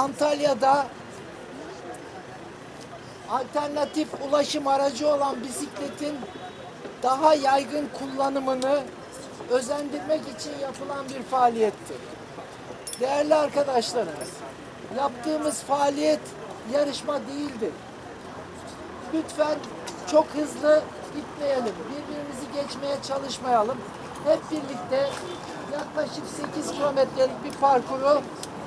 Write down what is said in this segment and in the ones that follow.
Antalya'da alternatif ulaşım aracı olan bisikletin daha yaygın kullanımını özendirmek için yapılan bir faaliyettir. Değerli arkadaşlarımız, yaptığımız faaliyet yarışma değildir. Lütfen çok hızlı gitmeyelim. Birbirimizi geçmeye çalışmayalım. Hep birlikte yaklaşık 8 kilometrelik bir parkuru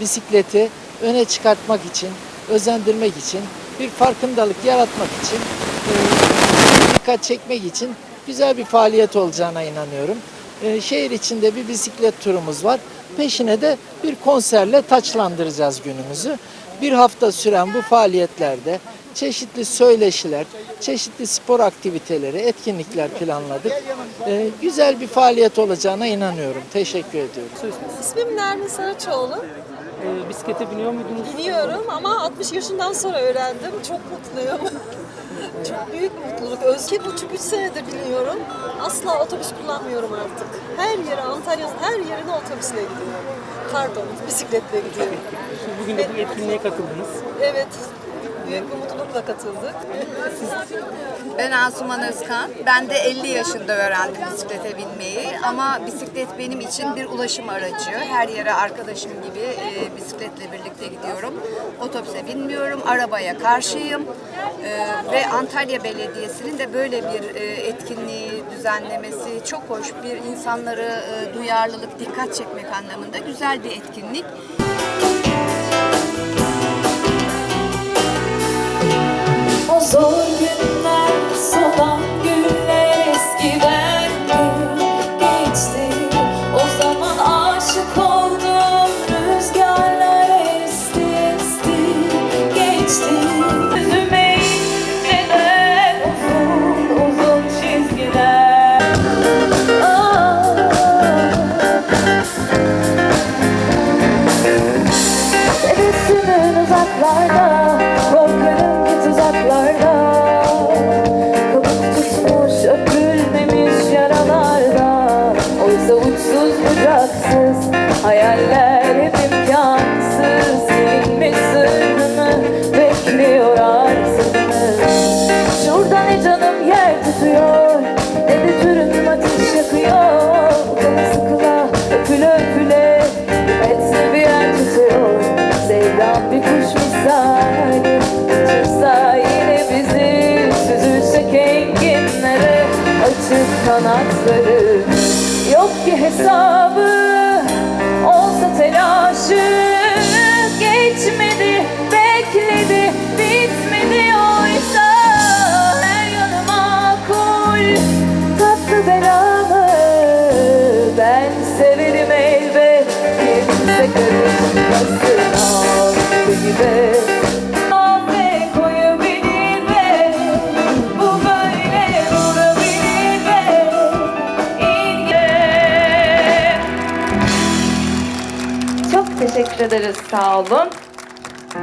bisikleti öne çıkartmak için, özendirmek için, bir farkındalık yaratmak için, e, dikkat çekmek için güzel bir faaliyet olacağına inanıyorum. E, Şehir içinde bir bisiklet turumuz var. Peşine de bir konserle taçlandıracağız günümüzü. Bir hafta süren bu faaliyetlerde çeşitli söyleşiler, çeşitli spor aktiviteleri, etkinlikler planladık. E, Güzel bir faaliyet olacağına inanıyorum. Teşekkür ediyorum. İsmim Nermin Saraçoğlu. Ee, bisiklete biniyor muydunuz? Biniyorum ama 60 yaşından sonra öğrendim. Çok mutluyum. Çok büyük bir mutluluk. Özge buçuk üç senedir biniyorum. Asla otobüs kullanmıyorum artık. Her yere, Antalya'nın her yerine otobüsle gidiyorum. Pardon, bisikletle gidiyorum. Bugün de bu etkinliğe katıldınız. Evet, büyük bir mutlulukla katıldık. Ben Asuman Özkan. Ben de 50 yaşında öğrendim bisiklete binmeyi. Ama bisiklet benim için bir ulaşım aracı. Her yere arkadaşım gibi e, bisikletle birlikte gidiyorum. Otobüse binmiyorum, arabaya karşıyım. E, ve Antalya Belediyesi'nin de böyle bir e, etkinliği düzenlemesi çok hoş. Bir insanları e, duyarlılık, dikkat çekmek anlamında güzel bir etkinlik. O zor günler solan güller eskiden geçti. O zaman aşık oldum rüzgarlar esti esti geçti. Yüzüme inceden uzun uzun çizgiler. Ah. Tebessümün uzaklarda bucaksız Hayaller hep imkansız. Silinmiş sırrını Bekliyor arsızını Şurada ne canım yer tutuyor? Ne de cürüm ateş yakıyor? Kana sıkıla öpüle öpüle Etse bir yer tutuyor. Sevdam bir kuş misali Uçursa yine bizi. Süzülsek enginlere Açık kanatları. Yok ki hesabı ederiz. Sağ olun.